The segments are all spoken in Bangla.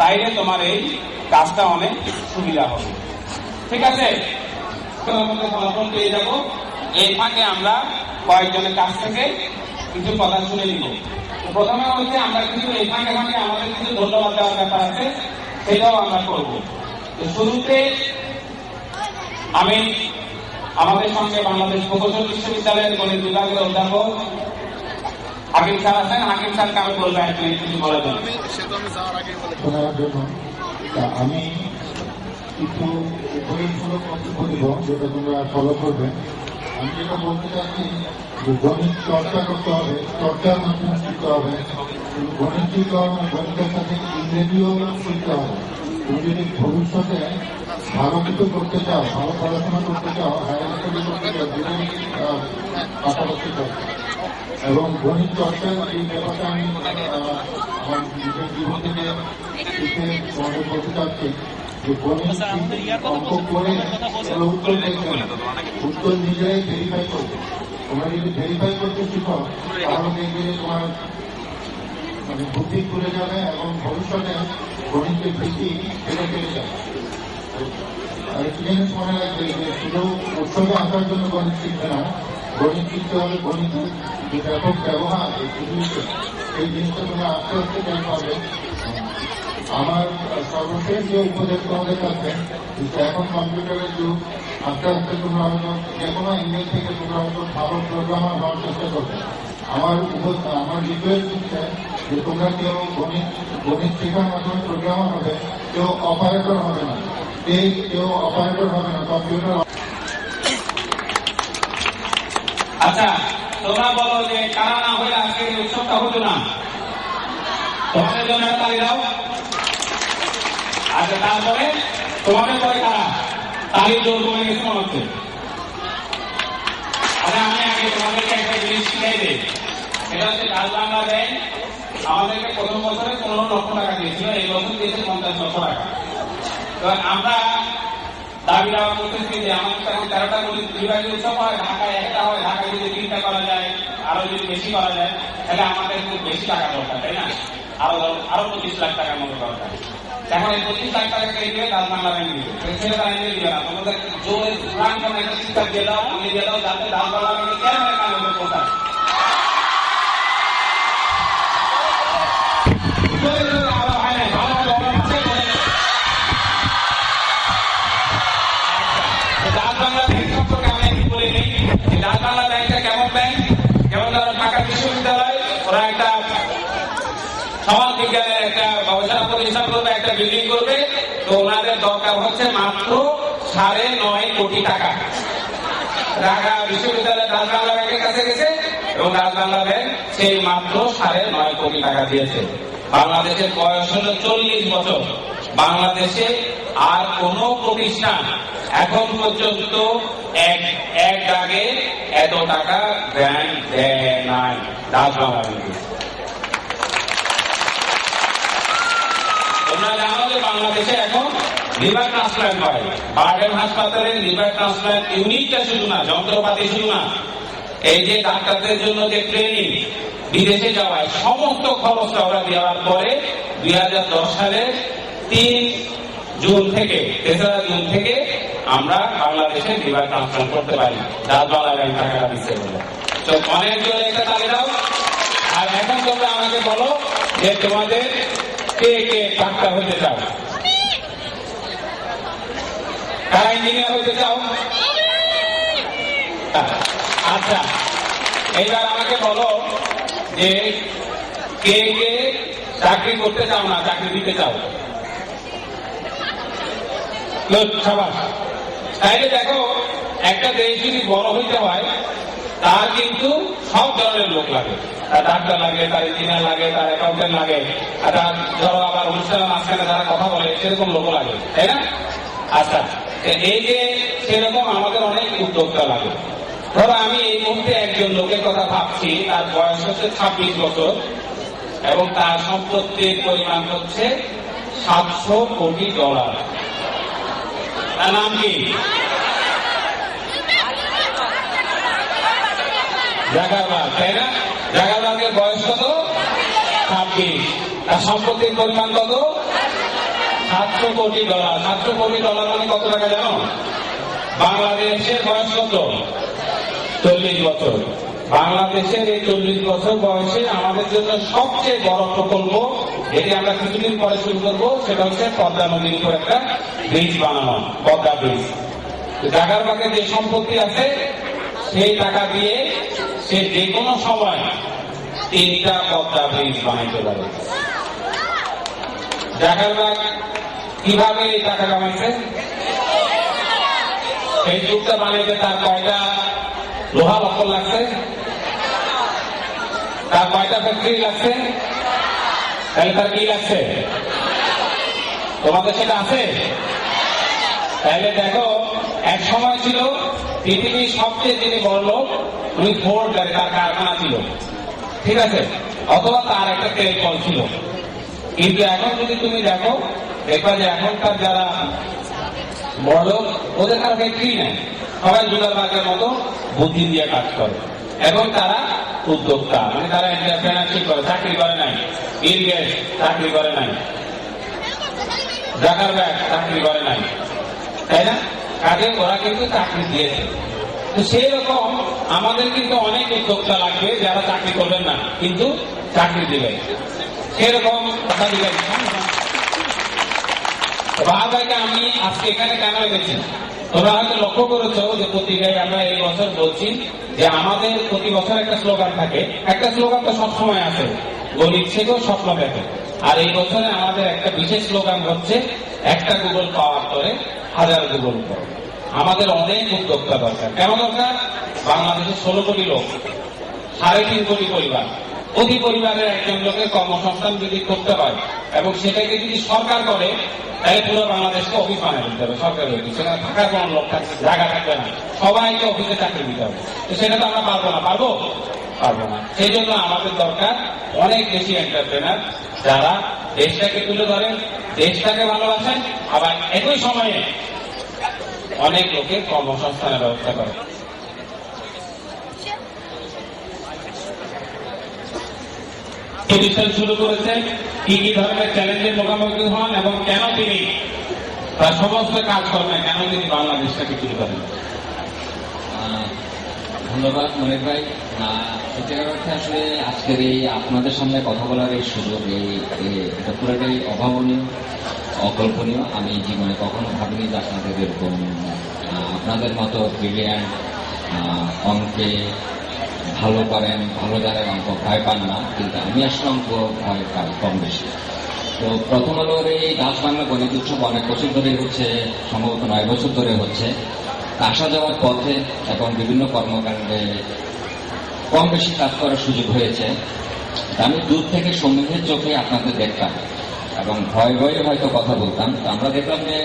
তাইলে তোমার এই কাজটা অনেক সুবিধা হবে। ঠিক আছে? ফলাফল পেয়ে যাব। এই ফাঁকে আমরা কয়েকজনের কাছ থেকে কিছু কথা শুনে নিব। প্রথমে হচ্ছে আমরা কিছু এই ফাঁকে ফাঁকে আমাদের কিছু ধন্যবাদ দেওয়ার ব্যাপার আছে, সেটাও আমরা করব। শুরুতে আমি আমাদের সঙ্গে বাংলাদেশ প্রকৌশল বিশ্ববিদ্যালয়ের গণিত বিভাগের অধ্যাপক হাকিম স্যার আছেন হাকিম স্যারকে আমি বলব এক মিনিট কিছু জন্য তা আমি কিছু উপদেশমূলক বক্তব্য দিব যেটা তোমরা ফলো করবে। আমি যেটা বলতে চাচ্ছি যে গণিত চর্চা করতে হবে চর্চার মাধ্যমে শিখতে হবে। গণিত শিখতে হবে গণিতের সাথে ইংরেজিও শিখতে হবে। তুমি যদি ভবিষ্যতে ভালো করতে চাও, ভালো পড়াশোনা করতে চাও, হায়ার করতে চাও পাশাপাশি এবং গণিত চর্চার এই ব্যাপারটা আমি আমার নিজের জীবন থেকে শিখে চাচ্ছি যে গণিত অঙ্ক করে উত্তর দেখবে উত্তর নিজেরাই ভেরিফাই করবে তোমরা যদি ভেরিফাই করতে শিখো, তাহলে তোমার মানে বুদ্ধি খুলে যাবে এবং ভবিষ্যতে গণিতের ভীতি ফেলে ফেলে যাবে। আমার এখন কম্পিউটারের যুগ, আস্তে আস্তে তোমরা হয়তো যে কোনো থেকে তোমরা ভালো প্রোগ্রামার হওয়ার চেষ্টা করবে। আমার আমার রিকোয়েস্ট হচ্ছে যে তোমরা কেউ গণিত গণিত শেখার মাধ্যমে প্রোগ্রামার হবে, কেউ অপারেটর হবে না। কেউ কেউ অপারেটর হবে না, কম্পিউটার আচ্ছা তোমরা বলো যে কারা না হলে আজকে উৎসবটা হতো না? তোমাদের জন্য তালি দাও। আচ্ছা তারপরে তোমাদের পরে কারা? তালি জোর কমে গেছে মনে হচ্ছে। আচ্ছা আমি আগে তোমাদেরকে একটা জিনিস শিখাই দিই। এটা হচ্ছে ডাল বাংলা ব্যাংক আমাদেরকে প্রথম বছরে পনেরো লক্ষ টাকা দিয়েছিল, এই বছর দিয়েছে পঞ্চাশ লক্ষ টাকা। এবার আমরা দাবি দাওয়া করতেছি যে আমাদের তো এখন তেরোটা গণিত বিভাগীয় উৎসব হয়, ঢাকায় একটা হয়, ঢাকায় যদি তিনটা করা যায়, আরও যদি বেশি করা যায়, তাহলে আমাদের খুব বেশি টাকা দরকার, তাই না? আরও আরও পঁচিশ লাখ টাকার মতো দরকার। এখন এই পঁচিশ লাখ টাকা কে দিবে? ডাল বাংলা ব্যাংক দিবে সেটা তারা দিবে না। তোমাদের জোরে চিন্তা দিয়ে দাও, আমি দিয়ে দাও, যাতে ডাল বাংলা ব্যাংকের ওনাদের দরকার হচ্ছে মাত্র সাড়ে নয় কোটি টাকা। ঢাকা বিশ্ববিদ্যালয় ডাক বাংলা ব্যাংকের কাছে গেছে এবং ডাক বাংলা ব্যাংক সেই মাত্র সাড়ে নয় কোটি টাকা দিয়েছে। বাংলাদেশের বয়স হলো চল্লিশ বছর। বাংলাদেশে আর কোন প্রতিষ্ঠান এখন পর্যন্ত এক এক দাগে এত টাকা গ্র্যান্ড দেয় নাই ডাক বাংলা ব্যাংকে তোমরা জানো যে বাংলাদেশে এখন লিভার ট্রান্সপ্লান্ট হয়। বার্ডেন হাসপাতালে লিভার ট্রান্সপ্লান্ট ইউনিটটা শুধু না, যন্ত্রপাতি শুধু না। এই যে ডাক্তারদের জন্য যে ট্রেনিং বিদেশে যাওয়ায় সমস্ত খরচটা ওরা দেওয়ার পরে দুই সালে তিন জুন থেকে, তেসরা জুন থেকে আমরা বাংলাদেশে লিভার ট্রান্সপ্লান্ট করতে পারি। ডাক বাংলা ব্যাংক টাকাটা দিচ্ছে বলে। তো অনেক জোরে একটা তালি দাও। আর এখন তোমরা আমাকে বলো যে তোমাদের কে কে ডাক্তার হতে চাও? কারা ইঞ্জিনিয়ার হতে চাও? আচ্ছা এইবার আমাকে বলো যে কে কে চাকরি করতে চাও না চাকরি দিতে চাও? তাইলে দেখো একটা দেশ যদি বড় হইতে হয় তার কিন্তু সব ধরনের লোক লাগে। তার ডাক্তার লাগে তার ইঞ্জিনিয়ার লাগে তার অ্যাকাউন্টেন্ট লাগে আর তার ধরো আবার অনুষ্ঠানের মাঝখানে তারা কথা বলে সেরকম লোক লাগে তাই না? আচ্ছা এই যে সেরকম আমাদের অনেক উদ্যোক্তা লাগে। ধরো আমি এই মুহূর্তে একজন লোকের কথা ভাবছি, তার বয়স হচ্ছে ছাব্বিশ বছর, এবং তার সম্পত্তির পরিমাণ হচ্ছে সাতশো কোটি ডলার। তার নাম কি? জাগারবাদ তাই না? জাগারবাদের বয়স কত? ছাব্বিশ। তার সম্পত্তির পরিমাণ কত? সাতশো কোটি ডলার। সাতশো কোটি ডলার মানে কত টাকা জানো? বাংলাদেশের বয়স কত? চল্লিশ বছর। বাংলাদেশের এই চল্লিশ বছর বয়সে আমাদের জন্য সবচেয়ে বড় প্রকল্প যেটি আমরা কিছুদিন পরে শুরু করব, সেটা হচ্ছে পদ্মা নদীর উপর একটা ব্রিজ বানানো, পদ্মা ব্রিজ জাগার বাগে যে সম্পত্তি আছে, সেই টাকা দিয়ে সে যে কোনো সময় তিনটা পদ্মা ব্রিজ বানাইতে পারে। জাগার বাগ কীভাবে এই টাকা কামাইছে? ফেসবুকটা বানাইতে তার কয়টা লোহা লক্ষ লাগছে? তার কয়টা ফ্যাক্টরি লাগছে? তাহলে তার কি লাগছে? তোমাদের সেটা আছে? তাহলে দেখো, এক সময় ছিল পৃথিবীর সবচেয়ে যিনি বড় লোক, উনি ফোর্ড গাড়ি তার কারখানা ছিল। ঠিক আছে? অথবা তার একটা তেল কল ছিল। কিন্তু এখন যদি তুমি দেখো দেখবা এখনকার যারা বড় ওদের কারও ফ্যাক্টরি নেই। সবাই জুলাবাগের মতো বুদ্ধি দিয়ে কাজ করে। এবং তারা উদ্যোক্তা মানে তারা এন্টারপ্রেনারশিপ করে, চাকরি করে নাই। বিল চাকরি করে নাই। জাকার ব্যাগ চাকরি করে নাই। তাই না? কাজে ওরা কিন্তু চাকরি দিয়েছে। তো সেই রকম আমাদের কিন্তু অনেক উদ্যোক্তা লাগবে যারা চাকরি করবেন না, কিন্তু চাকরি দিবেন সেরকম কথা দিবেন আমি আজকে এখানে কেন তোমরা হয়তো লক্ষ্য যে পত্রিকায় আমরা এই বছর বলছি যে আমাদের প্রতি বছর একটা স্লোগান থাকে। একটা স্লোগান তো সবসময় আছে। স্বপ্ন দেখে। আর এই বছরে আমাদের একটা বিশেষ স্লোগান হচ্ছে, একটা গুগল পাওয়ার করে হাজার গুগল আমাদের অনেক উদ্যোক্তা দরকার। কেন দরকার? বাংলাদেশের ষোলো কোটি লোক, সাড়ে তিন কোটি পরিবার। প্রতি পরিবারের একজন লোকের কর্মসংস্থান যদি করতে হয় এবং সেটাকে যদি সরকার করে তাহলে পুরো বাংলাদেশকে অফিস বানিয়ে দিতে হবে, সরকারের অফিস। সেখানে থাকার কোনো লোক থাকবে জায়গা থাকবে না। সবাইকে অফিসে চাকরি দিতে হবে। তো সেটা তো আমরা পারব না, পারব? পারব না। সেই জন্য আমাদের দরকার অনেক বেশি এন্টারপ্রেনার যারা দেশটাকে তুলে ধরেন, দেশটাকে ভালোবাসেন, আবার একই সময়ে অনেক লোকে কর্মসংস্থানের ব্যবস্থা করে প্রতিষ্ঠান শুরু করেছেন কি কি ধরনের চ্যালেঞ্জের মুখোমুখি হন এবং কেন তিনি তার সমস্ত কাজকর্মে কেন তিনি বাংলাদেশটাকে শুরু করেন ধন্যবাদ মনির ভাই। সত্যিকার অর্থে আসলে আজকের এই আপনাদের সামনে কথা বলার এই সুযোগ, এই- এটা পুরোটাই অভাবনীয়, অকল্পনীয়। আমি জীবনে কখনো ভাবিনি যে আপনাদের এরকম আপনাদের মতো ব্রিলিয়ান্ট অঙ্কে ভালো করেন ভালো জায়গায় অঙ্ক ভয় পান না, কিন্তু আমি আসলে অঙ্ক ভয় পাই কম বেশি। তো প্রথম আলোর এই দাস বাংলা গণিত উৎসব অনেক বছর ধরে হচ্ছে, সম্ভবত নয় বছর ধরে হচ্ছে। আসা যাওয়ার পথে এবং বিভিন্ন কর্মকাণ্ডে কম বেশি কাজ করার সুযোগ হয়েছে। আমি দূর থেকে সমীহের চোখে আপনাদের দেখতাম এবং ভয় ভয়ে হয়তো কথা বলতাম। তো আমরা দেখলাম যে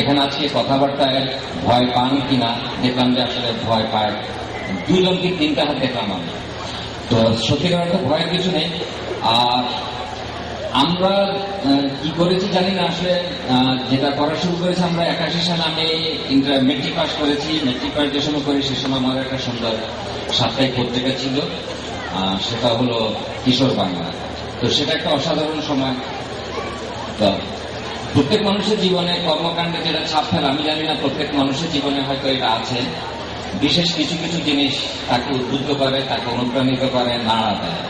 এখানে আজকে কথাবার্তায় ভয় পান কিনা, দেখলাম যে আসলে ভয় পায় দুজন কি তিনটা হাত আমি তো সত্যিকার অর্থে ভয়ের কিছু নেই। আর আমরা কি করেছি জানি না, আসলে যেটা করা শুরু করেছি আমরা একাশি সালে আমি ইন্টার মেট্রিক পাস করেছি। মেট্রিক পাস যে সময় করি, সে সময় আমার একটা সুন্দর সাপ্তাহিক পত্রিকা ছিল। সেটা হলো কিশোর বাংলা। তো সেটা একটা অসাধারণ সময়। তো প্রত্যেক মানুষের জীবনে কর্মকাণ্ডে যেটা ছাপ ফেলে, আমি জানি না প্রত্যেক মানুষের জীবনে হয়তো এটা আছে। বিশেষ কিছু কিছু জিনিস তাকে উদ্বুদ্ধ করে, তাকে অনুপ্রাণিত করে, নাড়া দেয়।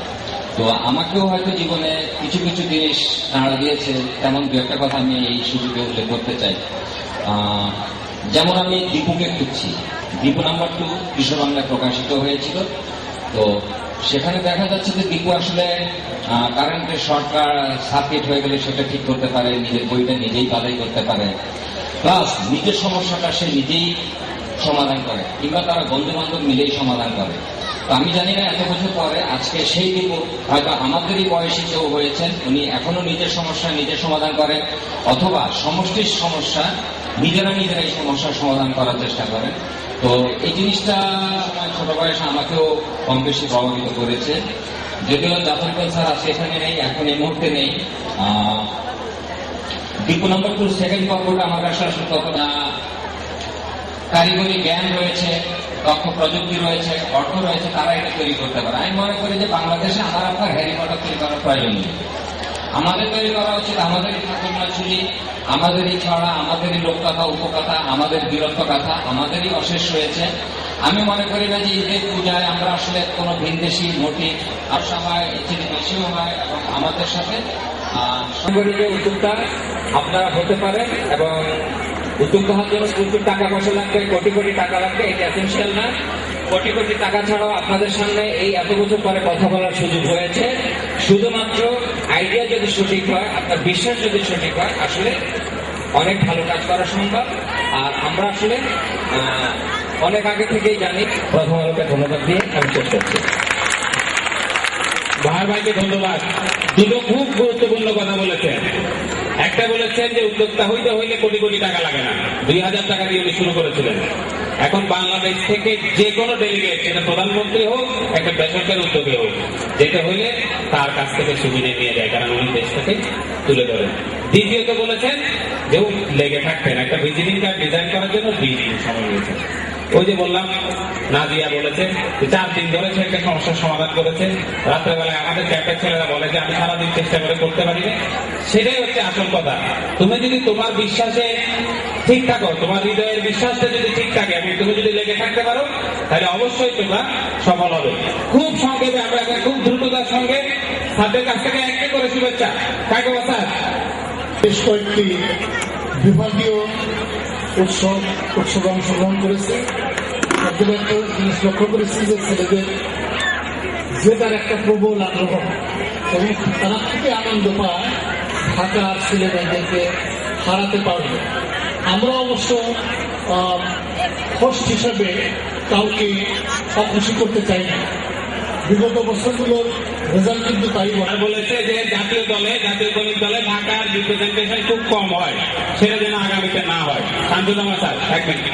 তো আমাকেও হয়তো জীবনে কিছু কিছু জিনিস নাড়া দিয়েছে তেমন দু একটা কথা আমি এই সুযোগে উল্লেখ করতে চাই। যেমন আমি দীপুকে খুঁজছি। দীপু নাম্বার টু বিশ্ব বাংলায় প্রকাশিত হয়েছিল। তো সেখানে দেখা যাচ্ছে যে দীপু আসলে কারেন্টের সরকার সার্কিট হয়ে গেলে সেটা ঠিক করতে পারে, নিজের বইটা নিজেই বাধাই করতে পারে। প্লাস নিজের সমস্যাটা সে নিজেই সমাধান করে, কিংবা তারা বন্ধু বান্ধব মিলেই সমাধান করে। তো আমি জানি না এত বছর পরে আজকে সেই দীপু হয়তো আমাদেরই বয়সী কেউ হয়েছেন, উনি এখনও নিজের সমস্যা নিজে সমাধান করেন অথবা সমষ্টির সমস্যা, নিজেরা নিজেরা এই সমস্যার সমাধান করার চেষ্টা করেন তো এই জিনিসটা আমার ছোট বয়সে আমাকেও কম বেশি প্রভাবিত করেছে। যদিও জাফরকল স্যার আজকে এখানে নেই, এখন এই মুহূর্তে নেই। দীপু নম্বর টু সেকেন্ড পর্বটা আমার কাছে আসলে ততটা কারিগরি জ্ঞান রয়েছে, দক্ষ প্রযুক্তি রয়েছে, অর্থ রয়েছে, তারা এটা তৈরি করতে পারে। আমি মনে করি যে বাংলাদেশে আমার আপনার হ্যারি পটার তৈরি করার প্রয়োজন নেই। আমাদের তৈরি করা উচিত আমাদেরই ঠাকুরনাচুরি আমাদেরই ছড়া আমাদেরই লোককথা, উপকথা, আমাদের বীরত্ব কথা, আমাদেরই অশেষ রয়েছে। আমি মনে করি না যে ঈদের পূজায় আমরা আসলে কোনো ভিনদেশি মোটি সময় এর থেকে বেশিও হয়, এবং আমাদের সাথে উদ্যোক্তা আপনারা হতে পারেন এবং হওয়ার জন্য প্রচুর টাকা পয়সা লাগবে, কোটি কোটি টাকা লাগবে, এটা এসেন্সিয়াল না। কোটি কোটি টাকা ছাড়াও আপনাদের সামনে এই এত বছর পরে কথা বলার সুযোগ হয়েছে। শুধুমাত্র আইডিয়া যদি সঠিক হয়, আপনার বিশ্বাস যদি সঠিক হয়, আসলে অনেক ভালো কাজ করা সম্ভব। আর আমরা আসলে অনেক আগে থেকেই জানি, প্রথম আলোকে ধন্যবাদ দিয়ে আমি শেষ করছি। ভাই ভাইকে ধন্যবাদ। দুটো খুব গুরুত্বপূর্ণ কথা বলেছেন। একটা বলেছেন যে উদ্যোক্তা হইতে হইলে কোটি কোটি টাকা লাগে না। দুই হাজার টাকা দিয়ে উনি শুরু করেছিলেন। এখন বাংলাদেশ থেকে যে কোনো ডেলিগেট সেটা প্রধানমন্ত্রী হোক, একটা বেসরকারি উদ্যোগে হোক, যেটা হইলে তার কাছ থেকে সুবিধে নিয়ে যায়, কারণ উনি দেশটাকে তুলে ধরেন। দ্বিতীয়ত বলেছেন যে লেগে থাকতেন। একটা ভিজিটিং কার্ড ডিজাইন করার জন্য দুই দিন সময় নিয়েছে ওই যে বললাম, নাদিয়া বলেছে চার দিন ধরে একটা সমস্যার সমাধান করেছে। রাত্রেবেলায় আমাদের ক্যাম্পের ছেলেরা বলে যে, আমি সারাদিন চেষ্টা করে করতে পারি সেটাই হচ্ছে আসল কথা। তুমি যদি তোমার বিশ্বাসে ঠিক থাকো, তোমার হৃদয়ের বিশ্বাসটা যদি ঠিক থাকে এবং তুমি যদি লেগে থাকতে পারো, তাহলে অবশ্যই তোমরা সফল হবে। খুব সংক্ষেপে, আমরা খুব দ্রুততার সঙ্গে স্যারদের কাছ থেকে একটা করে শুভেচ্ছা। কাকে স্যার বেশ কয়েকটি বিভাগীয় উৎসব উৎসবে অংশগ্রহণ করেছে। তাদের একটা জিনিস লক্ষ্য করেছি যে ছেলেদের যে তার একটা প্রবল আগ্রহ। এবং তারা খুবই আনন্দ পায় ঢাকার ছেলেমেয়েদেরকে হারাতে পারবে আমরা অবশ্য হোস্ট হিসাবে কাউকে অখুশি করতে চাই না। বিগত বছরগুলোর রেজাল্ট কিন্তু তাই বলে বলেছে যে জাতীয় দলে, জাতীয় দলের দলে ঢাকার রিপ্রেজেন্টেশন খুব কম হয়। সেটা যেন আগামীতে না হয়। শান্তনুমা স্যার এক মিনিট